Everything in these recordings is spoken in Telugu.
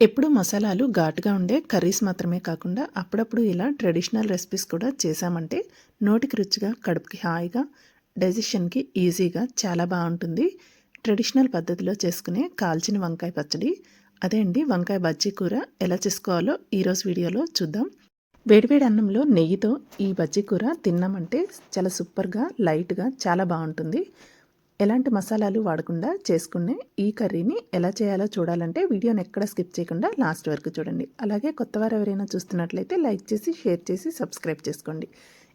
ఎప్పుడు మసాలాలు ఘాటుగా ఉండే కర్రీస్ మాత్రమే కాకుండా అప్పుడప్పుడు ఇలా ట్రెడిషనల్ రెసిపీస్ కూడా చేసామంటే నోటికి రుచిగా కడుపుకి హాయిగా డైజెషన్కి ఈజీగా చాలా బాగుంటుంది. ట్రెడిషనల్ పద్ధతిలో చేసుకునే కాల్చిన వంకాయ పచ్చడి అదే అండి వంకాయ బజ్జీ కూర ఎలా చేసుకోవాలో ఈరోజు వీడియోలో చూద్దాం. వేడివేడి అన్నంలో నెయ్యితో ఈ బజ్జీ కూర తిన్నామంటే చాలా సూపర్గా లైట్గా చాలా బాగుంటుంది. ఎలాంటి మసాలాలు వాడకుండా చేసుకునే ఈ కర్రీని ఎలా చేయాలో చూడాలంటే వీడియోని ఎక్కడ స్కిప్ చేయకుండా లాస్ట్ వరకు చూడండి. అలాగే కొత్తవారు ఎవరైనా చూస్తున్నట్లయితే లైక్ చేసి షేర్ చేసి సబ్స్క్రైబ్ చేసుకోండి.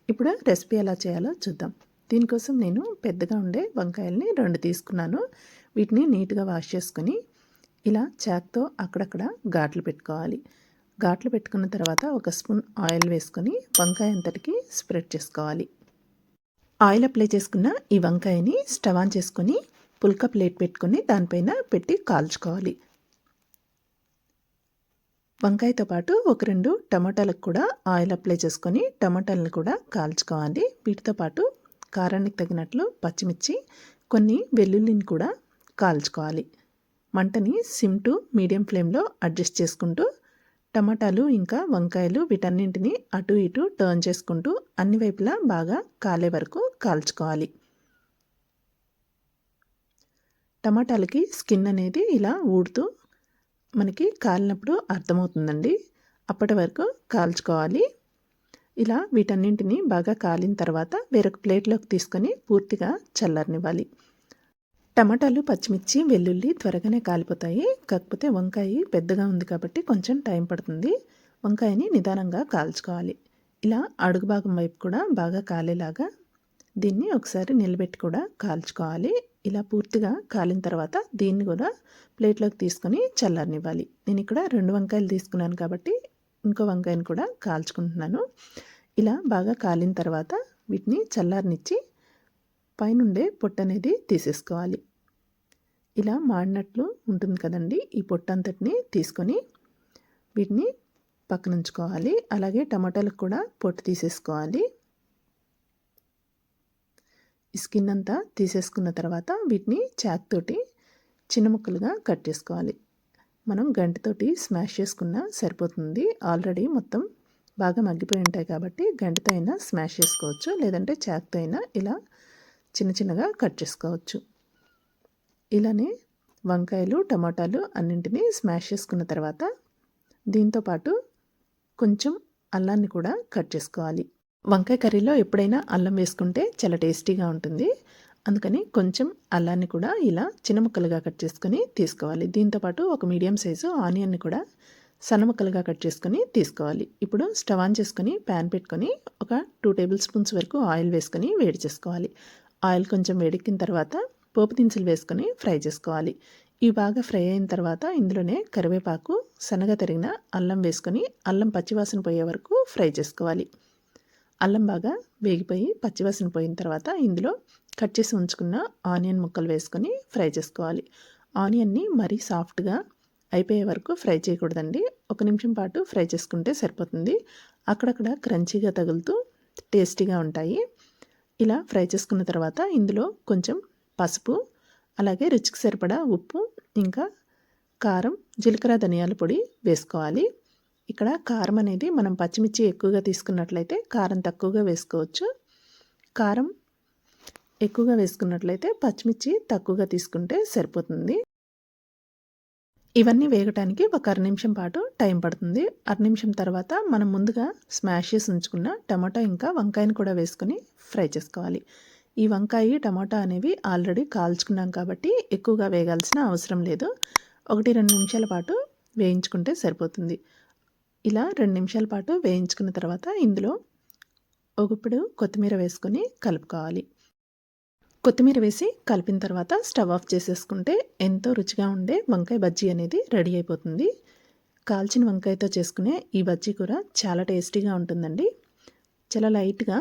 ఇప్పుడు రెసిపీ ఎలా చేయాలో చూద్దాం. దీనికోసం నేను పెద్దగా ఉండే వంకాయల్ని రెండు తీసుకున్నాను. వీటిని నీట్గా వాష్ చేసుకొని ఇలా చాక్తో అక్కడక్కడ ఘాట్లు పెట్టుకోవాలి. ఘాట్లు పెట్టుకున్న తర్వాత ఒక స్పూన్ ఆయిల్ వేసుకొని వంకాయ అంతటికి స్ప్రెడ్ చేసుకోవాలి. ఆయిల్ అప్లై చేసుకున్న ఈ వంకాయని స్టవ్ ఆన్ చేసుకొని పుల్క ప్లేట్ పెట్టుకొని దానిపైన పెట్టి కాల్చుకోవాలి. వంకాయతో పాటు ఒక రెండు టమాటాలకు కూడా ఆయిల్ అప్లై చేసుకొని టమాటాలను కూడా కాల్చుకోవాలి. వీటితో పాటు కారానికి తగినట్లు పచ్చిమిర్చి కొన్ని వెల్లుల్లిని కూడా కాల్చుకోవాలి. మంటని సిమ్ టు మీడియం ఫ్లేమ్లో అడ్జస్ట్ చేసుకుంటూ టమాటాలు ఇంకా వంకాయలు వీటన్నింటిని అటు ఇటు టర్న్ చేసుకుంటూ అన్ని వైపులా బాగా కాలే వరకు కాల్చుకోవాలి. టమాటాలకి స్కిన్ అనేది ఇలా ఊడుతూ మనకి కాలినప్పుడు అర్థమవుతుందండి. అప్పటి వరకు కాల్చుకోవాలి. ఇలా వీటన్నింటిని బాగా కాలిన తర్వాత వేరొక ప్లేట్లోకి తీసుకొని పూర్తిగా చల్లరనివ్వాలి. టమాటాలు పచ్చిమిర్చి వెల్లుల్లి త్వరగానే కాలిపోతాయి. కాకపోతే వంకాయ పెద్దగా ఉంది కాబట్టి కొంచెం టైం పడుతుంది. వంకాయని నిదానంగా కాల్చుకోవాలి. ఇలా అడుగు భాగం వైపు కూడా బాగా కాలేలాగా దీన్ని ఒకసారి నిలబెట్టి కూడా కాల్చుకోవాలి. ఇలా పూర్తిగా కాలిన తర్వాత దీన్ని కూడా ప్లేట్లోకి తీసుకొని చల్లారనివ్వాలి. నేను ఇక్కడ రెండు వంకాయలు తీసుకున్నాను కాబట్టి ఇంకో వంకాయని కూడా కాల్చుకుంటున్నాను. ఇలా బాగా కాలిన తర్వాత వీటిని చల్లారనిచ్చి పైనుండే పొట్టు అనేది తీసేసుకోవాలి. ఇలా మాడినట్లు ఉంటుంది కదండి ఈ పొట్టంతటిని తీసుకొని వీటిని పక్కన ఉంచుకోవాలి అలాగే టమాటాలకు కూడా పొట్టు తీసేసుకోవాలి. ఈ స్కిన్ అంతా తీసేసుకున్న తర్వాత వీటిని చాక్ తోటి చిన్న ముక్కలుగా కట్ చేసుకోవాలి. మనం గంటతోటి స్మాష్ చేసుకున్న సరిపోతుంది. ఆల్రెడీ మొత్తం బాగా మగ్గిపోయి ఉంటాయి కాబట్టి గంటతో అయినా స్మాష్ చేసుకోవచ్చు. లేదంటే చాక్తో అయినా ఇలా చిన్న చిన్నగా కట్ చేసుకోవచ్చు. ఇలానే వంకాయలు టమాటాలు అన్నింటినీ స్మాష్ చేసుకున్న తర్వాత దీంతోపాటు కొంచెం అల్లాన్ని కూడా కట్ చేసుకోవాలి. వంకాయ కర్రీలో ఎప్పుడైనా అల్లం వేసుకుంటే చాలా టేస్టీగా ఉంటుంది. అందుకని కొంచెం అల్లాన్ని కూడా ఇలా చిన్న ముక్కలుగా కట్ చేసుకొని తీసుకోవాలి. దీంతోపాటు ఒక మీడియం సైజు ఆనియన్ని కూడా సన్న ముక్కలుగా కట్ చేసుకొని తీసుకోవాలి. ఇప్పుడు స్టవ్ ఆన్ చేసుకొని ప్యాన్ పెట్టుకొని ఒక టూ టేబుల్ స్పూన్స్ వరకు ఆయిల్ వేసుకొని వేడి చేసుకోవాలి. ఆయిల్ కొంచెం వేడెక్కిన తర్వాత పోపు దినుసులు వేసుకొని ఫ్రై చేసుకోవాలి. ఇవి బాగా ఫ్రై అయిన తర్వాత ఇందులోనే కరివేపాకు శనగ తరిగిన అల్లం వేసుకొని అల్లం పచ్చివాసన పోయే వరకు ఫ్రై చేసుకోవాలి. అల్లం బాగా వేగిపోయి పచ్చివాసన పోయిన తర్వాత ఇందులో కట్ చేసి ఉంచుకున్న ఆనియన్ ముక్కలు వేసుకొని ఫ్రై చేసుకోవాలి. ఆనియన్ని మరీ సాఫ్ట్గా అయిపోయే వరకు ఫ్రై చేయకూడదండి. ఒక నిమిషం పాటు ఫ్రై చేసుకుంటే సరిపోతుంది. అక్కడక్కడ క్రంచీగా తగులుతూ టేస్టీగా ఉంటాయి. ఇలా ఫ్రై చేసుకున్న తర్వాత ఇందులో కొంచెం పసుపు అలాగే రుచికి సరిపడా ఉప్పు ఇంకా కారం జీలకర్ర ధనియాల పొడి వేసుకోవాలి. ఇక్కడ కారం అనేది మనం పచ్చిమిర్చి ఎక్కువగా తీసుకున్నట్లయితే కారం తక్కువగా వేసుకోవచ్చు. కారం ఎక్కువగా వేసుకున్నట్లయితే పచ్చిమిర్చి తక్కువగా తీసుకుంటే సరిపోతుంది. ఇవన్నీ వేగటానికి ఒక అర నిమిషం పాటు టైం పడుతుంది. అర నిమిషం తర్వాత మనం ముందుగా స్మాష్ చేసి ఉంచుకున్న టమాటా ఇంకా వంకాయని కూడా వేసుకొని ఫ్రై చేసుకోవాలి. ఈ వంకాయ టమాటా అనేవి ఆల్రెడీ కాల్చుకున్నాం కాబట్టి ఎక్కువగా వేగాల్సిన అవసరం లేదు. ఒకటి రెండు నిమిషాల పాటు వేయించుకుంటే సరిపోతుంది. ఇలా రెండు నిమిషాల పాటు వేయించుకున్న తర్వాత ఇందులో ఒకప్పుడు కొత్తిమీర వేసుకొని కలుపుకోవాలి. కొత్తిమీర వేసి కలిపిన తర్వాత స్టవ్ ఆఫ్ చేసేసుకుంటే ఎంతో రుచిగా ఉండే వంకాయ బజ్జీ అనేది రెడీ అయిపోతుంది. కాల్చిన వంకాయతో చేసుకునే ఈ బజ్జీ కూర చాలా టేస్టీగా ఉంటుందండి. చాలా లైట్గా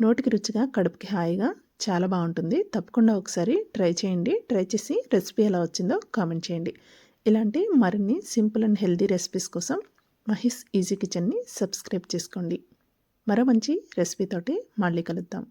నోటికి రుచిగా కడుపుకి హాయిగా చాలా బాగుంటుంది. తప్పకుండా ఒకసారి ట్రై చేయండి. ట్రై చేసి రెసిపీ ఎలా వచ్చిందో కామెంట్ చేయండి. ఇలాంటి మరిన్ని సింపుల్ అండ్ హెల్దీ రెసిపీస్ కోసం మహిస్ ఈజీ కిచెన్ని సబ్స్క్రైబ్ చేసుకోండి. మరో మంచి రెసిపీతోటి మళ్ళీ కలుద్దాం.